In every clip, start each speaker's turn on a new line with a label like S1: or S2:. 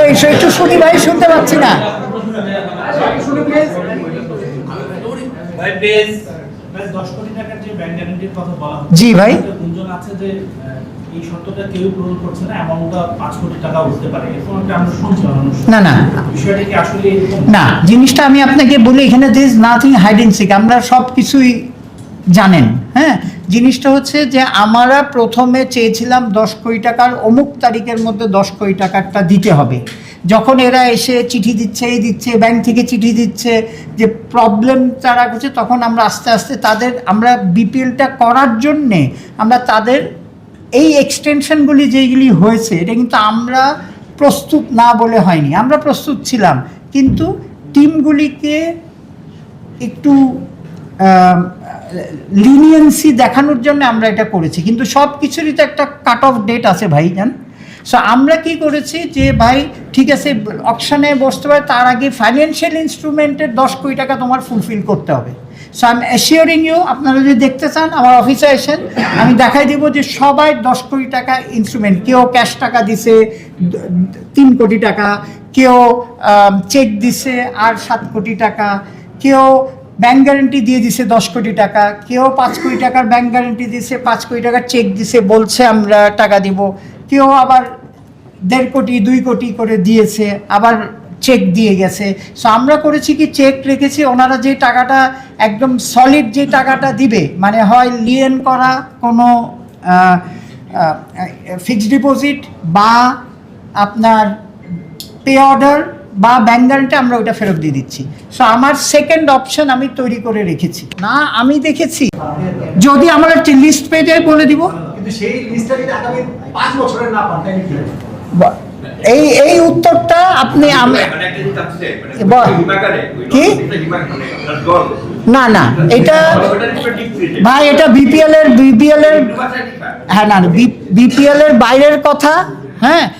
S1: এই সে একটু শুনি ভাই শুনতে পাচ্ছি না।
S2: ভাই প্লিজ
S3: প্রায় দশ কোটি টাকার যে ব্যাংক গ্যারান্টির কথা বলা
S1: জি ভাই।
S3: আছে যে এই শর্তটা কেউ পূরণ করছে না অ্যামাউন্টটা পাঁচ কোটি টাকা হতে পারে। এরকম একটা আমরা শুনছি
S1: না না।
S3: বিষয়টা কি আসলে
S1: না জিনিসটা আমি আপনাকে বলি এখানে this nothing hide in seek আমরা সব কিছুই জানেন হ্যাঁ? জিনিসটা হচ্ছে যে আমরা প্রথমে চেয়েছিলাম দশ কোটি টাকার, অমুক তারিখের মধ্যে দশ কোটি টাকারটা দিতে হবে। যখন এরা এসে চিঠি দিচ্ছে, এই দিচ্ছে, ব্যাংক থেকে চিঠি দিচ্ছে, যে প্রবলেম তারা করছে, তখন আমরা আস্তে আস্তে তাদের, আমরা বিপিএলটা করার জন্যে আমরা তাদের এই এক্সটেনশনগুলি যেগুলি হয়েছে, এটা কিন্তু আমরা প্রস্তুত না বলে হয়নি। আমরা প্রস্তুত ছিলাম, কিন্তু টিমগুলিকে একটু লিনিয়েন্সি দেখানোর জন্য আমরা এটা করেছি। কিন্তু সব কিছুরই তো একটা কাট অফ ডেট আছে ভাই জান সো আমরা কি করেছি যে, ভাই, ঠিক আছে অপশানে বসতে পারে, তার আগে ফাইন্যান্সিয়াল ইনস্ট্রুমেন্টের দশ কোটি টাকা তোমার ফুলফিল করতে হবে। So I am assuring you আপনারা যদি দেখতে চান, আমার অফিসে আসেন আমি দেখাই দেবো যে সবাই দশ কোটি টাকা ইনস্ট্রুমেন্ট কেউ ক্যাশ টাকা দিছে, তিন কোটি টাকা, কেউ চেক দিছে, আর সাত কোটি টাকা, কেউ ব্যাংক গ্যারেন্টি দিয়ে দিছে দশ কোটি টাকা। কেউ পাঁচ কোটি টাকার ব্যাংক গ্যারেন্টি দিছে, পাঁচ কোটি টাকার চেক দিছে, বলছে আমরা টাকা দিব। কেউ আবার দেড় কোটি, দুই কোটি করে দিয়েছে, আবার চেক দিয়ে গেছে। সো আমরা করেছি কি চেক রেখেছি, ওনারা যে টাকাটা একদম সলিড যে টাকাটা দিবে মানে হয় লিয়েন করা কোনো ফিক্সড ডিপোজিট বা আপনার পে অর্ডার বা ব্যাংক গ্যারান্টি আমরা ওইটা ফেরত দিয়ে দিচ্ছি সো আমার সেকেন্ড অপশন আমি তৈরি করে রেখেছি না আমি দেখেছি যদি আমার একটি লিস্ট পেয়ে যায় বলে দিব
S4: কি
S1: এই এই উত্তরটা আপনি আমি
S2: মানে মানে।
S1: কি?
S2: মানে দল।
S1: না না এটা
S2: ওটা।
S1: ভাই এটা বিপিএল এর বিপিএল এর। হ্যাঁ না বিপিএল এর বাইরের কথা হ্যাঁ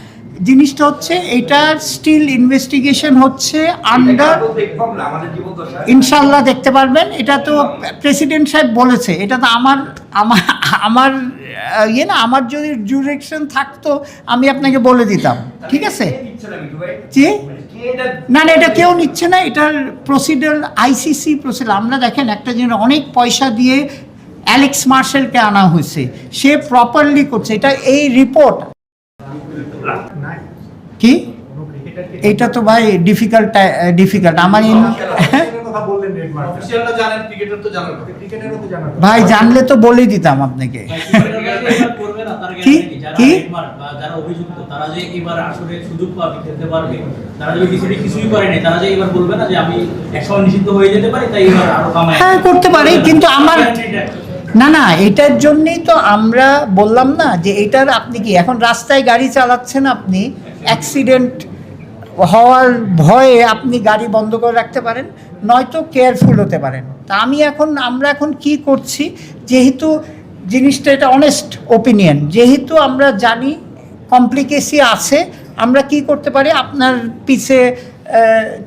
S1: জিনিসটা হচ্ছে এটার স্টিল ইনভেস্টিগেশন হচ্ছে আন্ডার
S2: এটা।
S1: ইনশাল্লাহ দেখতে পারবেন। এটা তো প্রেসিডেন্ট সাহেব বলেছে এটা তো আমার আমার আমার ইয়ে না আমার যদি ডিরেকশন থাকতো আমি আপনাকে বলে দিতাম। ঠিক আছে? জি?
S2: মানে এটা
S1: না না এটা কেউ নিচ্ছে না এটার প্রসিডার আইসিসি প্রসিডার আমরা দেখেন একটা জিনিস অনেক পয়সা দিয়ে অ্যালেক্স মার্শেলকে আনা হয়েছে। সে প্রপারলি করছে। এটা এই রিপোর্ট কি? এটা তো ভাই ডিফিকাল্ট ডিফিকাল্ট আমার in-
S4: ক্রিকেটের কথা বললেন রেড মার্ক
S5: অফিসিয়ালরা জানেন ক্রিকেটার তো জানার কথা।
S4: ক্রিকেটেরও তো জানা কথা।
S1: ভাই জানলে তো বলে দিতাম আপনাকে। কি? কি?
S6: trademark বা যারা অভিযুক্ত তারা যে এবার আসলে সুযোগ পাবে খেলতে পারবে তারা যদি কিছুই কিছুই করেনি তারা যে এবার বলবে না যে আমি একসময় নিষিদ্ধ হয়ে যেতে পারি তাই এবার আরও কামাই
S1: হ্যাঁ, করতে পারে, কিন্তু আমার- না না এটার জন্যই তো আমরা বললাম না যে এটার আপনি কি এখন রাস্তায় গাড়ি চালাচ্ছেন আপনি অ্যাক্সিডেন্ট হওয়ার ভয়ে আপনি গাড়ি বন্ধ করে রাখতে পারেন, নয়তো কেয়ারফুল হতে পারেন। তা আমি এখন, আমরা এখন কি করছি, যেহেতু জিনিসটা এটা অনেস্ট ওপিনিয়ন যেহেতু আমরা জানি কমপ্লিকেসি আছে, আমরা কি করতে পারি, আপনার পিছে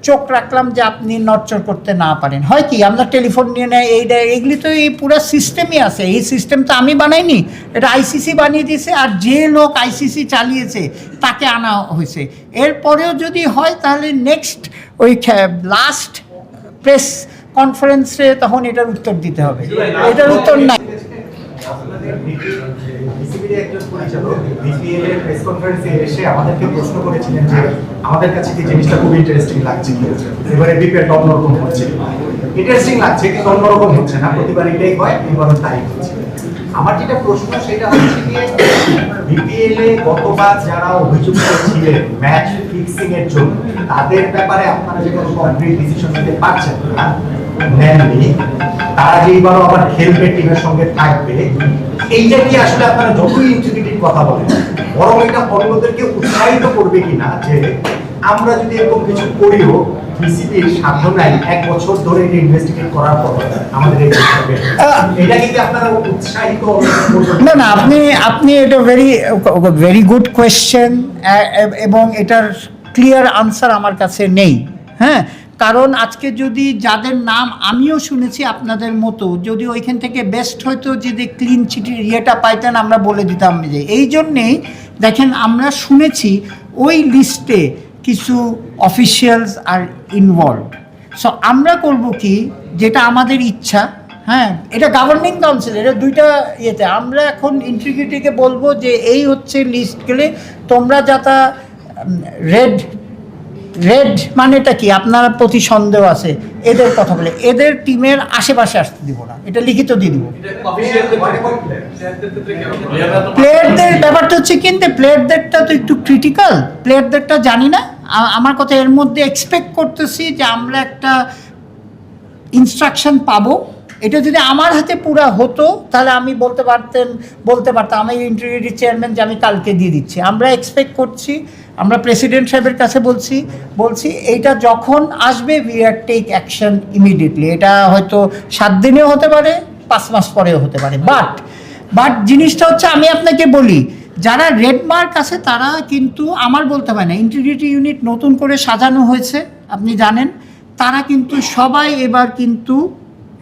S1: চোখ রাখলাম যে আপনি নড়চড় করতে না পারেন। হয় কি আমরা টেলিফোন নিয়ে নেয় এইটা এগুলি তো এই পুরো সিস্টেমই আছে। এই সিস্টেম তো আমি বানাইনি এটা আইসিসি বানিয়ে দিয়েছে আর যে লোক আইসিসি চালিয়েছে তাকে আনা হয়েছে। এরপরেও যদি হয় তাহলে নেক্সট ওই লাস্ট প্রেস কনফারেন্সে তখন এটার উত্তর দিতে হবে। এটার উত্তর নাই
S4: খুব ইন্টারেস্টিং লাগছে। এবারে বিপিএল অন্যরকম ইন্টারেস্টিং লাগছে কিন্তু অন্যরকম হচ্ছে না? প্রতিবার এটাই হয় তাই হচ্ছে। আমার যেটা প্রশ্ন, সেটা বিপিএল এ গতবার যারা অভিযুক্ত ছিলেন ম্যাচ ফিক্সিং এর জন্য। তাদের ব্যাপারে আপনারা যে কোনো কমপ্লিট ডিসিশন নিতে পারছেন না, নেননি। তারা যে এবারও আবার খেলবে টিমের সঙ্গে থাকবে এইটা কি আসলে আপনারা যতই ইনস্টিটিউটিভ কথা বলেন, বরং এটা অন্যদেরকে উৎসাহিত করবে কিনা, যে আমরা যদি এরকম কিছু করিও বিসিবির সাধ্য নাই এক বছর ধরে এটা ইনভেস্টিগেট করার পর আমাদের এটা কিন্তু আপনারা উৎসাহিত
S1: না না আপনি আপনি এটা ভেরি ভেরি গুড কোয়েশ্চেন এবং এটার ক্লিয়ার আনসার আমার কাছে নেই হ্যাঁ? কারণ আজকে যদি যাদের নাম আমিও শুনেছি আপনাদের মতো যদি ওইখান থেকে বেস্ট হয়তো যদি ক্লিন চিটির ইয়েটা পাইতেন আমরা বলে দিতাম যে এই জন্যেই দেখেন আমরা শুনেছি ওই লিস্টে কিছু অফিসিয়ালস আর ইনভলভ সো আমরা করব কি? যেটা আমাদের ইচ্ছা হ্যাঁ? এটা গভর্নিং কাউন্সিল এটা দুইটা ইয়েতে। আমরা এখন ইন্টিগ্রিটিকে বলব যে এই হচ্ছে লিস্ট গেলে তোমরা যাতা রেড রেড মানেটা কি? আপনার প্রতি সন্দেহ আছে। এদের কথা বলে। এদের টিমের আশেপাশে আসতে দিব না। এটা লিখিত দিয়ে দিব। প্লেয়ারদের ব্যাপারটা হচ্ছে কিন্তু প্লেয়ারদেরটা তো একটু ক্রিটিক্যাল প্লেয়ারদেরটা জানি না। আমার কথা এর মধ্যে এক্সপেক্ট করতেছি যে আমরা একটা ইনস্ট্রাকশন পাবো। এটা যদি আমার হাতে পুরা হতো, তাহলে আমি বলতে পারতেন, বলতে পারতাম, আমি ইন্টারভিউ চেয়ারম্যান যে আমি কালকে দিয়ে দিচ্ছি। আমরা এক্সপেক্ট করছি, আমরা প্রেসিডেন্ট সাহেবের কাছে বলছি বলছি এইটা যখন আসবে we are take action immediately এটা হয়তো সাত দিনেও হতে পারে, পাঁচ মাস পরেও হতে পারে। বাট বাট জিনিসটা হচ্ছে আমি আপনাকে বলি, যারা রেড মার্ক আছে, তারা কিন্তু আমার বলতে হয় না ইন্টিগ্রিটি ইউনিট নতুন করে সাজানো হয়েছে, আপনি জানেন, তারা কিন্তু সবাই এবার কিন্তু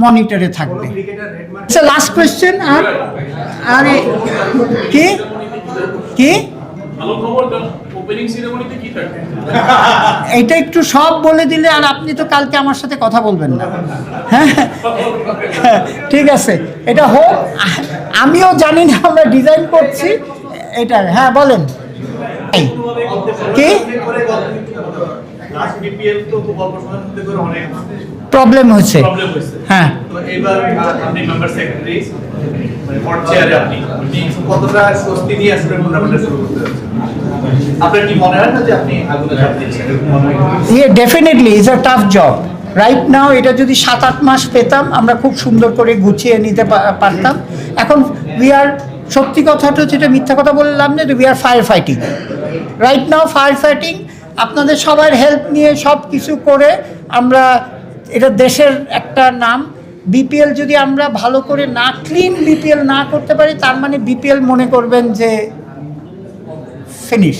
S1: মনিটরে থাকবে। আচ্ছা লাস্ট কোয়েশ্চেন আর আরে কে? কে? এটা একটু সব বলে দিলে আর আপনি তো কালকে আমার সাথে কথা বলবেন না। হ্যাঁ? ঠিক আছে এটা হোক। আমিও জানি না আমরা ডিজাইন করছি। এটা হ্যাঁ বলেন। এই, কে? প্রবলেম হয়েছে। হ্যাঁ।
S5: তো এবার আপনি মেম্বার সেক্রেটারি বড় চেয়ারে আপনি। আপনি কতটা স্বস্তি নিয়ে আসলে টুর্নামেন্টে শুরু করতে আপনার কি না যে আপনি আগুনে ঝাঁপ দিচ্ছেন? এরকম কি?
S1: Yeah definitely is a tough job right now এটা যদি সাত আট মাস পেতাম আমরা খুব সুন্দর করে গুছিয়ে নিতে পারতাম। এখন উই আর সত্যি কথাটা হচ্ছে মিথ্যা কথা বললাম না we are fire fighting right now fire fighting আপনাদের সবার হেল্প নিয়ে সব কিছু করে আমরা, এটা দেশের একটা নাম। বিপিএল যদি আমরা ভালো করে না ক্লিন বিপিএল না করতে পারি, তার মানে বিপিএল মনে করবেন যে ফিনিশ